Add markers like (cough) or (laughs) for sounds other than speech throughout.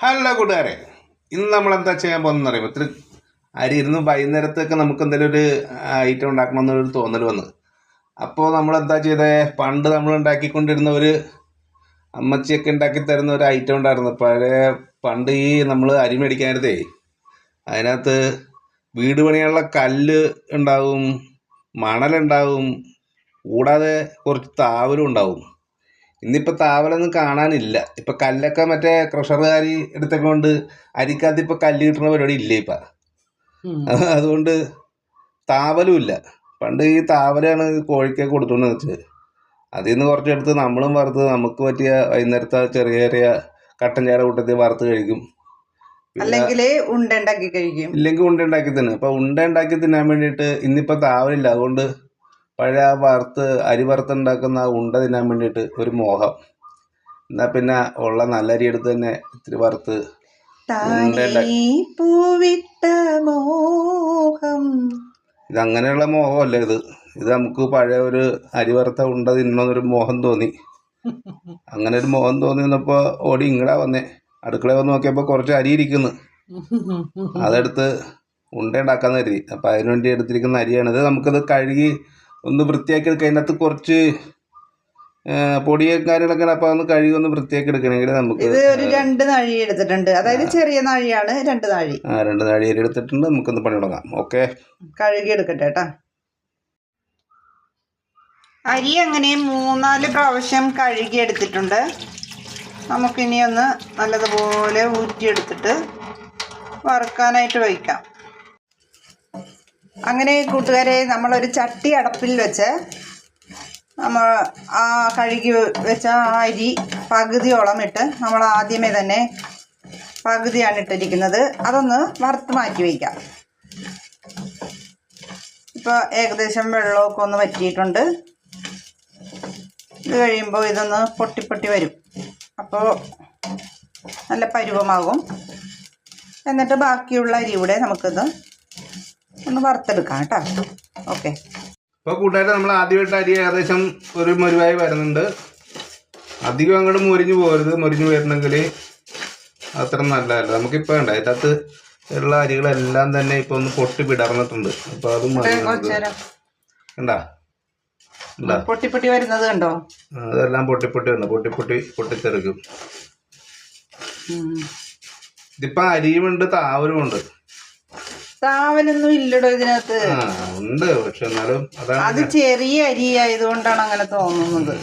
Hello കൂട്ടുകാരെ. ഇന്ന് നമ്മൾ എന്താ ചെയ്യാൻ പോകുന്നതെന്ന് അറിയുമ്പോൾ ഇത്തിരി അരി ഇരുന്ന് വൈകുന്നേരത്തൊക്കെ നമുക്ക് എന്തെങ്കിലും ഒരു ഐറ്റം ഉണ്ടാക്കണം എന്നൊരു തോന്നൽ വന്ന്. അപ്പോൾ നമ്മൾ എന്താ ചെയ്തേ? പണ്ട് നമ്മൾ ഉണ്ടാക്കിക്കൊണ്ടിരുന്ന ഒരു അമ്മച്ചിയൊക്കെ ഉണ്ടാക്കി തരുന്ന ഒരു ഐറ്റം ഉണ്ടായിരുന്നു. പഴയ പണ്ട് ഈ നമ്മൾ അരി മേടിക്കാനത്തേ അതിനകത്ത് വീട് പണിയുള്ള കല്ല് ഉണ്ടാവും മണലുണ്ടാവും കൂടാതെ കുറച്ച് താവലും ഉണ്ടാവും. ഇന്നിപ്പോൾ താവലൊന്നും കാണാനില്ല. ഇപ്പം കല്ലൊക്കെ മറ്റേ ക്രഷറുകാരി എടുത്തൊക്കെ കൊണ്ട് അരിക്കകത്ത് ഇപ്പം കല്ല് കിട്ടുന്ന പരിപാടി ഇല്ല ഇപ്പം? അതുകൊണ്ട് താവലും ഇല്ല. പണ്ട് ഈ താവലാണ് കോഴിക്കൊക്കെ കൊടുത്തോണ്ടെന്ന് വെച്ചത് അതിൽ നിന്ന് കുറച്ചെടുത്ത് നമ്മളും വറുത്ത് നമുക്ക് പറ്റിയ വൈകുന്നേരത്തെ ചെറിയ ചെറിയ കട്ടൻ ചായ കൂട്ടത്തിൽ വറുത്ത് കഴിക്കും. അല്ലെങ്കിൽ ഉണ്ട ഉണ്ടാക്കി കഴിക്കും. ഇല്ലെങ്കിൽ ഉണ്ട ഉണ്ടാക്കി തിന്നും. അപ്പം ഉണ്ട ഉണ്ടാക്കി തിന്നാൻ വേണ്ടിയിട്ട് ഇന്നിപ്പോ താവലില്ല. അതുകൊണ്ട് പഴയ ആ വറുത്ത് അരി വറുത്തുണ്ടാക്കുന്ന ആ ഉണ്ട തിന്നാൻ വേണ്ടിയിട്ട് ഒരു മോഹം. എന്നാൽ പിന്നെ ഉള്ള നല്ല അരി എടുത്ത് തന്നെ ഇത്തിരി വറുത്ത് ഇതങ്ങനെയുള്ള മോഹം. ഇത് അങ്ങനെയുള്ള മോഹമല്ല ഇത്? ഇത് നമുക്ക് പഴയ ഒരു അരി വറുത്ത ഉണ്ട തിന്നൊരു മോഹം തോന്നി. അങ്ങനെ ഒരു മോഹം തോന്നി വന്നപ്പോൾ ഓടി ഇങ്ങടാ വന്നേ. അടുക്കള വന്ന് നോക്കിയപ്പോൾ കുറച്ച് അരി ഇരിക്കുന്നു. അതെടുത്ത് ഉണ്ട ഉണ്ടാക്കാൻ കരുതി. അപ്പം അതിനുവേണ്ടി എടുത്തിരിക്കുന്ന അരിയാണിത്. നമുക്കത് കഴുകി ഒന്ന് വൃത്തിയാക്കി എടുക്കുക അതിനകത്ത് കുറച്ച് പൊടിയും കാര്യങ്ങളൊക്കെ അപ്പൊ അപ്പോൾ ഒന്ന് കഴുകി ഒന്ന് വൃത്തിയാക്കി എടുക്കണമെങ്കിൽ നമുക്ക്. ഇത് ഒരു രണ്ട് നാഴി എടുത്തിട്ടുണ്ട്. അതായത് ചെറിയ നാഴിയാണ് രണ്ട് നാഴി. ആ, രണ്ട് നാഴി അരി എടുത്തിട്ടുണ്ട്. നമുക്കൊന്ന് പണി തുടങ്ങാം. ഓക്കെ. കഴുകി എടുക്കട്ടെ കേട്ടാ. അരി അങ്ങനെ മൂന്നാൽ പ്രാവശ്യം കഴുകി എടുത്തിട്ടുണ്ട്. നമുക്കിനി ഒന്ന് നല്ലതുപോലെ ഊറ്റിയെടുത്തിട്ട് വറുക്കാനായിട്ട് വയ്ക്കാം. അങ്ങനെ കൂട്ടുകാരെ നമ്മളൊരു ചട്ടി അടപ്പിൽ വെച്ച് നമ്മൾ ആ കഴുകി വെച്ച അരി പകുതിയോളം ഇട്ട് നമ്മൾ ആദ്യമേ തന്നെ പകുതിയാണ് ഇട്ടിരിക്കുന്നത്. അതൊന്ന് വറുത്ത് മാറ്റി വയ്ക്കാം. ഇപ്പോൾ ഏകദേശം വെള്ളമൊക്കെ ഒന്ന് വറ്റിയിട്ടുണ്ട്. ഇത് കഴിയുമ്പോൾ ഇതൊന്ന് പൊട്ടി പൊട്ടി വരും. അപ്പോൾ നല്ല പരുവമാകും. എന്നിട്ട് ബാക്കിയുള്ള അരി കൂടെ നമുക്കിത് ഒന്ന് വറുത്തെടുക്കാം കേട്ടോ. ഓക്കെ. ഇപ്പോൾ കൂട്ടുകാരെ നമ്മൾ ആദ്യമായിട്ട് അരി ഏകദേശം ഒരു മരുവായി വരുന്നുണ്ട്. അധികം അങ്ങോട്ട് മുരിഞ്ഞു പോകരുത്. മുരിഞ്ഞു വരണമെങ്കിൽ അത്ര നല്ലതല്ല. നമുക്കിപ്പോൾ അതിന്റെ അതിനകത്ത് ഉള്ള അരികളെല്ലാം തന്നെ ഇപ്പൊ ഒന്ന് പൊട്ടി പിടർന്നിട്ടുണ്ട്. അപ്പൊ അത് കണ്ടാ? പൊട്ടിപ്പൊട്ടി പൊട്ടി പൊട്ടി വരുന്നത് കണ്ടോ? അതെല്ലാം പൊട്ടിപ്പൊട്ടി പൊട്ടി വന്നു. പൊട്ടിപ്പൊട്ടി പൊട്ടി പൊട്ടിത്തെറിക്കും. ഇതിപ്പോ അരിയുമുണ്ട് താവലുമുണ്ട്. താവലൊന്നും ഇല്ലടോ ഇതിനകത്ത്. ആ ഉണ്ട് പക്ഷെ എന്നാലും അതാണ് അത് ചെറിയ അരി ആയതുകൊണ്ടാണ് അങ്ങനെ തോന്നുന്നത്.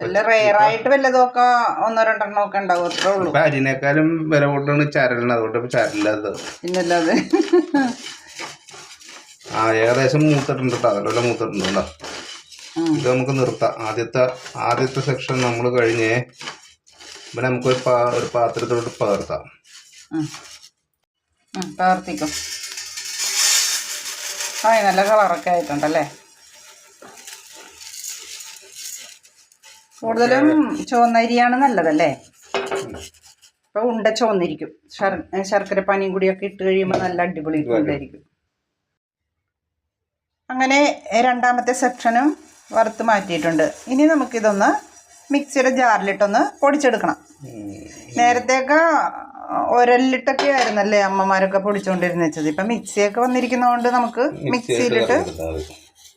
വല്ല റെയറായിട്ട് വല്ലതൊക്കെ ഒന്നോ രണ്ടെണ്ണോ ഒക്കെ ഉണ്ടാവും അത്രേ ഉള്ളൂ. ഇപ്പം അരിനേക്കാളും വില കൂട്ടാണ് ചരലിന് അതുകൊണ്ട് ഇപ്പം ചരലില്ലാത്തത്. പിന്നല്ലാതെ. ആ ഏകദേശം മൂത്തിട്ടുണ്ട് കേട്ടോ അതിലെല്ലാം മൂത്തിട്ടുണ്ട് കേട്ടോ ഉം. ഇത് നമുക്ക് നിർത്താം. ആദ്യത്തെ ആദ്യത്തെ സെക്ഷൻ നമ്മൾ കഴിഞ്ഞേ പിന്നെ നമുക്ക് ഒരു പാ ഒരു പാത്രത്തിലോട്ട് പകർത്താം. ഉം. പ്രവർത്തിക്കും ആ നല്ല കളറൊക്കെ ആയിട്ടുണ്ടല്ലേ? കൂടുതലും ചുവന്നരിയാണ് നല്ലതല്ലേ? ഇപ്പൊ ഉണ്ട ചുവന്നിരിക്കും. ശർ- ശർക്കര പാനിയും കൂടിയൊക്കെ ഇട്ട് കഴിയുമ്പോൾ നല്ല അടിപൊളി ഉണ്ടായിരിക്കും. അങ്ങനെ രണ്ടാമത്തെ സെക്ഷനും വറുത്ത് മാറ്റിയിട്ടുണ്ട്. ഇനി നമുക്കിതൊന്ന് മിക്സിയുടെ ജാറിലിട്ടൊന്ന് പൊടിച്ചെടുക്കണം. നേരത്തെയൊക്കെ ഒരല്ലിട്ടൊക്കെ ആയിരുന്നല്ലേ അമ്മമാരൊക്കെ പൊടിച്ചുകൊണ്ടിരുന്ന വെച്ചത്? ഇപ്പം മിക്സിയൊക്കെ വന്നിരിക്കുന്നതുകൊണ്ട് നമുക്ക് മിക്സിയിലിട്ട്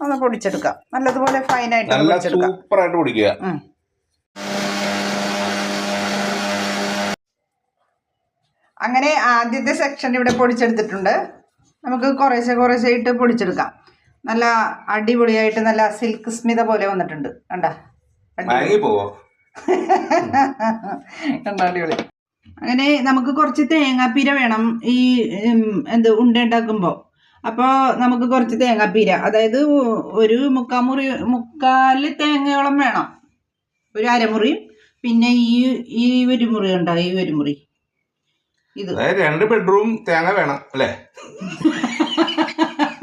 ഒന്ന് പൊടിച്ചെടുക്കാം. നല്ലതുപോലെ ഫൈനായിട്ട് ആയിട്ട് പൊടിച്ചെടുക്കാം. സൂപ്പറായിട്ട് അങ്ങനെ ആദ്യത്തെ സെക്ഷൻ ഇവിടെ പൊടിച്ചെടുത്തിട്ടുണ്ട്. നമുക്ക് കുറേശ്ശെ കുറേശ്ശെ ഇട്ട് പൊടിച്ചെടുക്കാം. നല്ല അടിപൊളിയായിട്ട് നല്ല സിൽക്ക് സ്മിത പോലെ വന്നിട്ടുണ്ട്. കണ്ട അടിപൊളി. (laughs) അങ്ങനെ നമുക്ക് കുറച്ച് തേങ്ങാപ്പീര വേണം ഈ എന്ത് ഉണ്ട ഉണ്ടാക്കുമ്പോൾ അപ്പോൾ നമുക്ക് കുറച്ച് തേങ്ങാപ്പീര അതായത് ഒരു മുക്കാൽ മുറി മുക്കാൽ തേങ്ങയോളം വേണം. ഒരു അരമുറിയും പിന്നെ ഈ ഈ ഒരു മുറി ഉണ്ടാവും ഈ ഒരു മുറി. ഇത്. രണ്ട് ബെഡ്റൂം തേങ്ങ വേണം അല്ലേ (laughs)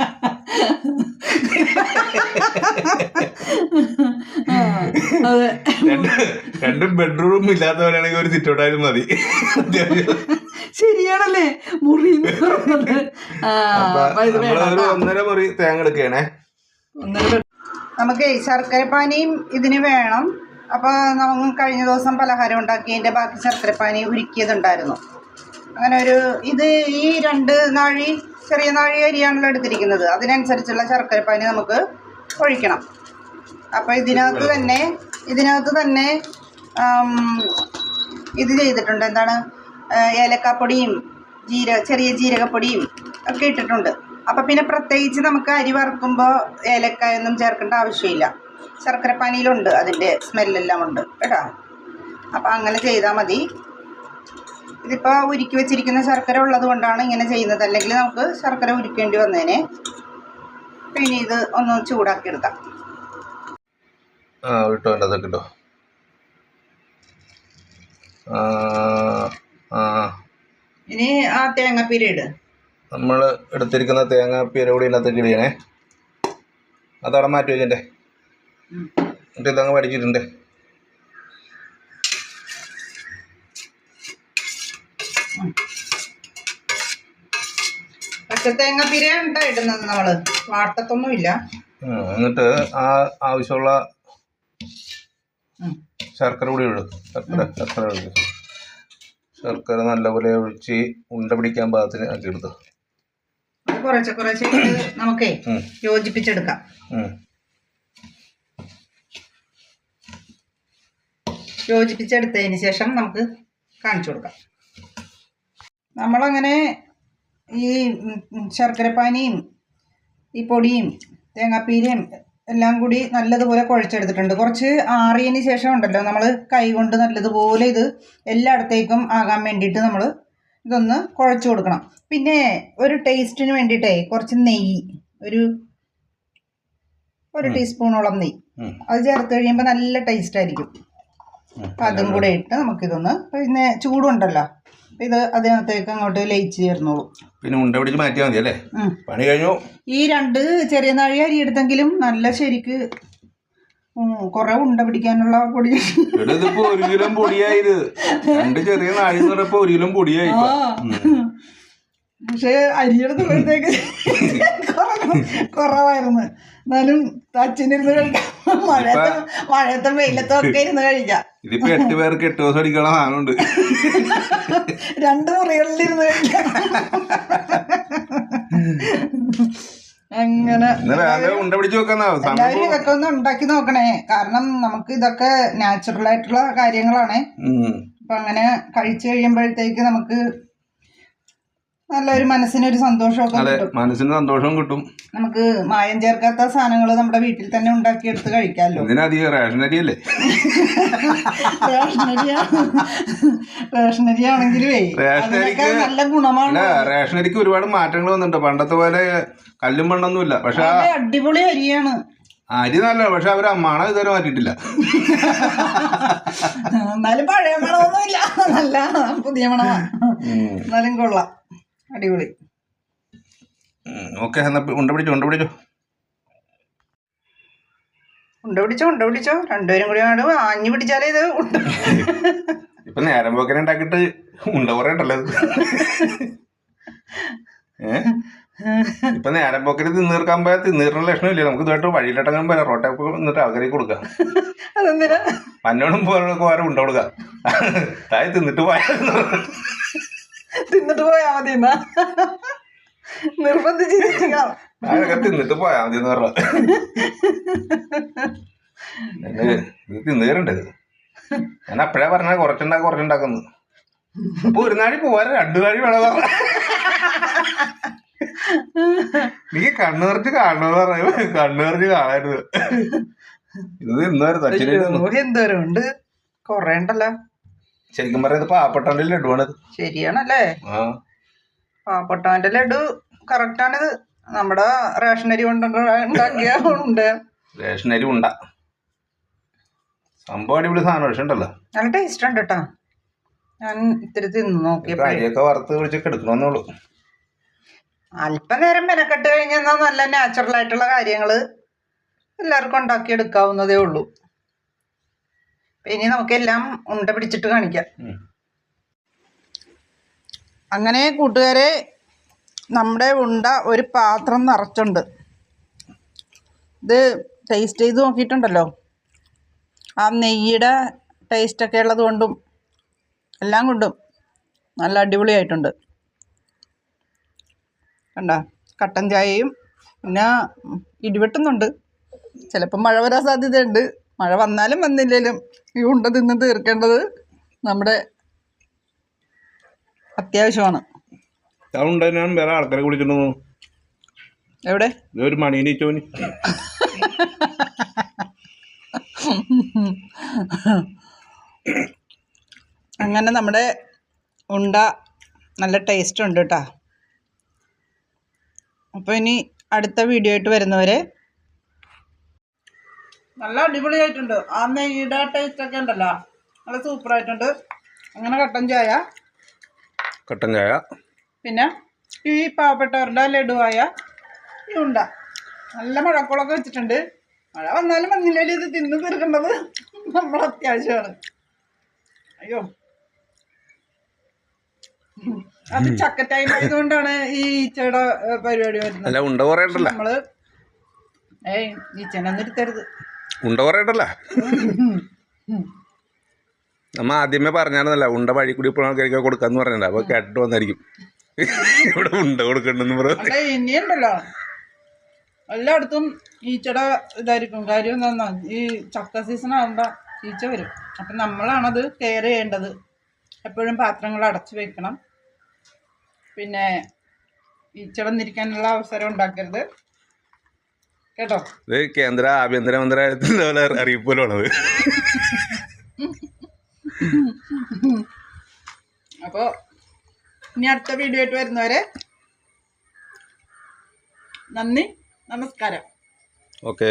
ആ, അതെ രണ്ട് രണ്ട് ബെഡ്റൂം ഇല്ലാത്തവരാണെങ്കിൽ ഒരു സിറ്റൗട്ടായാലും മതി. ശരിയാണല്ലേ? മുറി ഒന്നര മുറി തേങ്ങ എടുക്കണേ നമുക്ക് ശർക്കര പാനിയും ഇതിന് വേണം. അപ്പോൾ നമുക്ക് കഴിഞ്ഞ ദിവസം പലഹാരം ഉണ്ടാക്കിയതിന്റെ ബാക്കി ശർക്കരപ്പാനി ഉരുക്കിയതുണ്ടായിരുന്നു. അങ്ങനെ ഒരു ഇത് ഈ രണ്ട് നാഴി ചെറിയ നാഴി അരിയാണല്ലോ എടുത്തിരിക്കുന്നത്. അതിനനുസരിച്ചുള്ള ശർക്കരപ്പാനി നമുക്ക് ഒഴിക്കണം അപ്പോൾ ഇതിനകത്ത് തന്നെ ഇതിനകത്ത് തന്നെ ഇത് ചെയ്തിട്ടുണ്ട്. എന്താണ്? ഏലക്കാപ്പൊടിയും ജീര ചെറിയ ജീരകപ്പൊടിയും ഒക്കെ ഇട്ടിട്ടുണ്ട്. അപ്പം പിന്നെ പ്രത്യേകിച്ച് നമുക്ക് അരി വറുക്കുമ്പോൾ ഏലക്കായൊന്നും ചേർക്കേണ്ട ആവശ്യമില്ല. ശർക്കരപ്പാനിയിലുണ്ട് അതിന്റെ സ്മെല്ലെല്ലാം ഉണ്ട്. കേട്ടോ? അപ്പം അങ്ങനെ ചെയ്താൽ മതി. ഇതിപ്പോൾ ഉരുക്കി വെച്ചിരിക്കുന്ന ശർക്കര ഉള്ളത് കൊണ്ടാണ് ഇങ്ങനെ ചെയ്യുന്നത്. അല്ലെങ്കിൽ നമുക്ക് ശർക്കര ഉരുക്കേണ്ടി വന്നേനെ. പിന്നെ ഇത് ഒന്ന് ചൂടാക്കി എടുക്കാം. ആ കിട്ടോ എന്റെ അതൊക്കെ കിട്ടോ ഇനി ആ തേങ്ങാപ്പീര ഇട്. നമ്മൾ എടുത്തിരിക്കുന്ന തേങ്ങാപ്പീര കൂടി ഇതിനകത്തേക്ക് ഇടണേ. അതവിടെ മാറ്റി വെച്ചിട്ടേ. എന്നിട്ട് ഇതങ്ങ് പഠിച്ചിട്ടുണ്ട് പച്ച തേങ്ങാപ്പീര ഉണ്ടാ ഇടുന്നത് നമ്മൾ? വാട്ടത്തൊന്നുമില്ല എന്നിട്ട് ആ ആവശ്യമുള്ള. ശർക്കര കൂടി ഇടും. ശർക്കര ശർക്കര ഒഴിക്കും ശർക്കര നല്ലപോലെ ഒഴിച്ച് ഉണ്ട പിടിക്കാൻ പാകത്തിന് ആക്കി എടുത്തു. കുറച്ച് കുറച്ച് നമുക്കേ യോജിപ്പിച്ചെടുക്കാം. യോജിപ്പിച്ചെടുത്തതിന് ശേഷം നമുക്ക് കാണിച്ചു കൊടുക്കാം. നമ്മളങ്ങനെ ഈ ശർക്കരപ്പാനിയും ഈ പൊടിയും തേങ്ങാപ്പീരയും എല്ലാം കൂടി നല്ലതുപോലെ കുഴച്ചെടുത്തിട്ടുണ്ട്. കുറച്ച് ആറിയതിന് ശേഷം ഉണ്ടല്ലോ നമ്മൾ കൈകൊണ്ട് നല്ലതുപോലെ ഇത് എല്ലായിടത്തേക്കും ആകാൻ വേണ്ടിയിട്ട് നമ്മൾ ഇതൊന്ന് കുഴച്ച് കൊടുക്കണം. പിന്നെ ഒരു ടേസ്റ്റിന് വേണ്ടിയിട്ടേ കുറച്ച് നെയ്യ് ഒരു ഒരു. ടീസ്പൂണോളം നെയ്യ്. അത് ചേർത്ത് കഴിയുമ്പോൾ നല്ല ടേസ്റ്റ് ആയിരിക്കും. അപ്പം അതും. കൂടെ ഇട്ട് നമുക്കിതൊന്ന് പിന്നെ ചൂടുണ്ടല്ലോ. ഇത് അതിനകത്തേക്ക് അങ്ങോട്ട് ലയിച്ച് ചേർന്നോളൂ. പിന്നെ ഉണ്ട പിടിച്ച് മാറ്റിയാൽ മതി അല്ലേ? പണി കഴിഞ്ഞു. ഈ രണ്ട് ചെറിയ നാഴി അരി എടുത്തെങ്കിലും നല്ല ശരിക്ക് കൊറേ ഉണ്ട പിടിക്കാനുള്ള പൊടി. ഇതിപ്പോ ഒരു കിലോ പൊടിയായി രണ്ട് ചെറിയ നാഴി എന്ന് പറയുമ്പോ ഒരു കിലോ പൊടിയായി. പക്ഷെ അരിയെടുത്തപ്പോഴത്തേക്ക് (laughs) കുറവ് കുറവായിരുന്നു. എന്നാലും അച്ഛനിരുന്ന് കഴിക്കാം (laughs) മഴയത്തും മഴയത്തും വെയിലത്തും ഒക്കെ ഇരുന്ന് കഴിക്കാം. ഇതിപ്പോ എട്ട് പേർക്ക് എട്ട് ദിവസം അടിക്കാനുള്ള സാധനമുണ്ട്. (laughs) രണ്ട് മുറികളിലിരുന്ന് കഴിക്കാം. അങ്ങനെ ഇതൊക്കെ ഒന്ന് ഉണ്ടാക്കി നോക്കണേ. കാരണം നമുക്ക് ഇതൊക്കെ നാച്ചുറൽ ആയിട്ടുള്ള കാര്യങ്ങളാണ്. അപ്പൊ അങ്ങനെ കഴിച്ചു കഴിയുമ്പോഴത്തേക്ക് നമുക്ക് നല്ലൊരു മനസ്സിനൊരു സന്തോഷമൊക്കെ അതെ കിട്ടും. മനസ്സിന് സന്തോഷം കിട്ടും. നമുക്ക് മായം ചേർക്കാത്ത സാധനങ്ങൾ നമ്മുടെ വീട്ടിൽ തന്നെ ഉണ്ടാക്കിയെടുത്ത് കഴിക്കാമല്ലോ. ഇതിനധികം റേഷനരി അല്ലേ റേഷനരി റേഷനരി ആണെങ്കിലുവേ റേഷനരിക്ക് അതിനൊക്കെ നല്ല ഗുണമാണ്. അല്ല റേഷനരിക്ക് ഒരുപാട് മാറ്റങ്ങൾ വന്നിട്ടുണ്ട്. പണ്ടത്തെ പോലെ കല്ലും മണ്ണൊന്നുമില്ല. പക്ഷെ ആ നല്ല അടിപൊളി അരിയാണ്. അരി നല്ല പക്ഷെ അവർ മണം ഇതുവരെ മാറ്റിയിട്ടില്ല. എന്നാലും പഴയ മണമൊന്നുമില്ല. നല്ല പുതിയ മണമാണ്. എന്നാലും കൊള്ളാം. അടിപൊളി. ഓക്കെ എന്നാ ഉണ്ട പിടിച്ചോ ഉണ്ട പിടിച്ചോ. ഉണ്ട പിടിച്ചോ ഉണ്ട പിടിച്ചോ. രണ്ടുപേരും കൂടി ആണ് ആഞ്ഞു പിടിച്ചാലേ ഇത് ഉണ്ട. ഇപ്പൊ നേരം പോക്കനെ ഉണ്ടാക്കിയിട്ട് ഉണ്ട കുറേ ഉണ്ടല്ലോ. ഇപ്പൊ നേരം പോക്കന് തിന്നീർക്കാൻ പോയാൽ തിന്നീറിന് ലക്ഷണമില്ല? നമുക്ക് ഇതുമായിട്ട് വഴിയിലിട്ടങ്ങാൻ പോയാൽ റോട്ടെ നിന്നിട്ട് ആൾക്കാർക്ക് കൊടുക്കാം. അതെന്തിനാ? പോരൊക്കെ ഓരോ ഉണ്ട കൊടുക്കാം. താഴെ തിന്നിട്ട് പോയാൽ തിന്നിട്ട് പോയാ മതി എന്നാ നിർബന്ധിച്ച്. അതൊക്കെ തിന്നിട്ട് പോയാ മതി എന്ന് പറഞ്ഞു ഇത് തിന്നീറുണ്ട് ഞാൻ അപ്പഴേ പറഞ്ഞ കുറച്ചുണ്ടാക്കി കുറച്ചുണ്ടാക്കുന്നു. അപ്പൊ ഒരു നാഴി പോവാൻ രണ്ടു നാഴി വേണം നീ കണ്ണു നിറച്ച് കാണണമെന്ന് പറയുമ്പോ കണ്ണു നിറച്ച് കാണായിരുന്നു ഇത് ഇന്നൊരു തച്ചിലുണ്ട് കൊറേ ഉണ്ടല്ലോ. ശരിക്കും പറയുന്നത് പാവപ്പെട്ടവന്റെ ലഡുവാണ് ശരിയാണല്ലേ? പാവപ്പെട്ടവന്റെ ലഡു കറക്റ്റാണിത്. നമ്മുടെ റേഷനരി കൊണ്ട് ഉണ്ടാക്കിയ ഉണ്ട്. റേഷനരി ഉണ്ട. സംഭവം അടിപൊളി സാധനം പക്ഷെ ഉണ്ടല്ലോ. നല്ല ടേസ്റ്റ് ഉണ്ട് കേട്ടോ ഞാൻ ഇത്തിരി തിന്നു നോക്കിയപ്പോഴേ. അരിയൊക്കെ വറുത്ത് പിടിച്ചൊക്കെ എടുക്കണമെന്നുള്ളൂ അല്പനേരം മെനക്കെട്ട് കഴിഞ്ഞാൽ നല്ല നാച്ചുറൽ ആയിട്ടുള്ള കാര്യങ്ങൾ എല്ലാവർക്കും ഉണ്ടാക്കി എടുക്കാവുന്നതേ ഉള്ളൂ. ഇനി നമുക്കെല്ലാം ഉണ്ട പിടിച്ചിട്ട് കാണിക്കാം. അങ്ങനെ കൂട്ടുകാരെ നമ്മുടെ ഉണ്ട ഒരു പാത്രം നിറച്ചുണ്ട്. ഇത് ടേസ്റ്റ് ചെയ്ത് നോക്കിയിട്ടുണ്ടല്ലോ. ആ നെയ്യുടെ ടേസ്റ്റൊക്കെ ഉള്ളത് കൊണ്ടും എല്ലാം കൊണ്ടും നല്ല അടിപൊളിയായിട്ടുണ്ട്. കണ്ട? കട്ടൻ ചായയും പിന്നെ ഇടിവെട്ടുന്നുണ്ട്. ചിലപ്പോൾ മഴ വരാൻ സാധ്യതയുണ്ട്. മഴ വന്നാലും വന്നില്ലെങ്കിലും ഈ ഉണ്ട തിന്ന് തീർക്കേണ്ടത് നമ്മുടെ അത്യാവശ്യമാണ്. ഞാൻ വേറെ ആൾക്കാരെ കുളിക്കുന്നു എവിടെ? ഒരു മണീനീച്ചോന് അങ്ങനെ നമ്മുടെ ഉണ്ട നല്ല ടേസ്റ്റ് ഉണ്ട് കേട്ടോ അപ്പോൾ ഇനി അടുത്ത വീഡിയോ ആയിട്ട് വരുന്നവരെ നല്ല അടിപൊളിയായിട്ടുണ്ട്. ആ നെയ്യുടെ ടേസ്റ്റ് ഒക്കെ ഉണ്ടല്ലോ. നല്ല സൂപ്പറായിട്ടുണ്ട് അങ്ങനെ കട്ടൻ ചായ. കട്ടൻ ചായ. പിന്നെ ഈ പാവപ്പെട്ടവരുടെ ലഡുവായ ഈ ഉണ്ട. നല്ല മുഴക്കുളൊക്കെ വെച്ചിട്ടുണ്ട്. മഴ വന്നാലും മഞ്ഞിലേലും ഇത് തിന്ന് തീർക്കേണ്ടത്? നമ്മൾ അത്യാവശ്യമാണ്. അയ്യോ. അത് ചക്ക ടൈം ആയതുകൊണ്ടാണ് ഈ ഈച്ചയുടെ പരിപാടി വരുന്നത്. നമ്മൾ ഏയ് ഈച്ചനെ ഇരുത്തരുത് ഉണ്ട കുറേ നമ്മ ആദ്യമേ പറഞ്ഞാണെന്നല്ല ഉണ്ട വഴി കൂടി ഇപ്പോൾ ആൾക്കാർക്ക് കൊടുക്കാന്ന് പറഞ്ഞില്ല അപ്പൊ കേട്ടിട്ട് വന്നായിരിക്കും. ഇവിടെ ഉണ്ട കൊടുക്കണ്ടെന്ന് പറഞ്ഞു ഇനിയുണ്ടല്ലോ. എല്ലായിടത്തും ഈച്ചയുടെ ഇതായിരിക്കും. കാര്യം എന്താണെന്നാ ഈ ചക്ക സീസൺ ആകുമ്പോൾ ഈച്ച വരും. അപ്പം നമ്മളാണത് കെയർ ചെയ്യേണ്ടത്. എപ്പോഴും പാത്രങ്ങൾ അടച്ചു വെക്കണം. പിന്നെ ഈച്ച വന്നിരിക്കാനുള്ള അവസരം ഉണ്ടാക്കരുത്. കേട്ടോ? ഇത് കേന്ദ്ര ആഭ്യന്തര മന്ത്രാലയത്തിന്റെ അറിയിപ്പ് പോലുള്ളത് അപ്പോൾ ഇനി അടുത്ത വീഡിയോ ആയിട്ട് വരുന്നവരെ നന്ദി നമസ്കാരം. ഓക്കെ.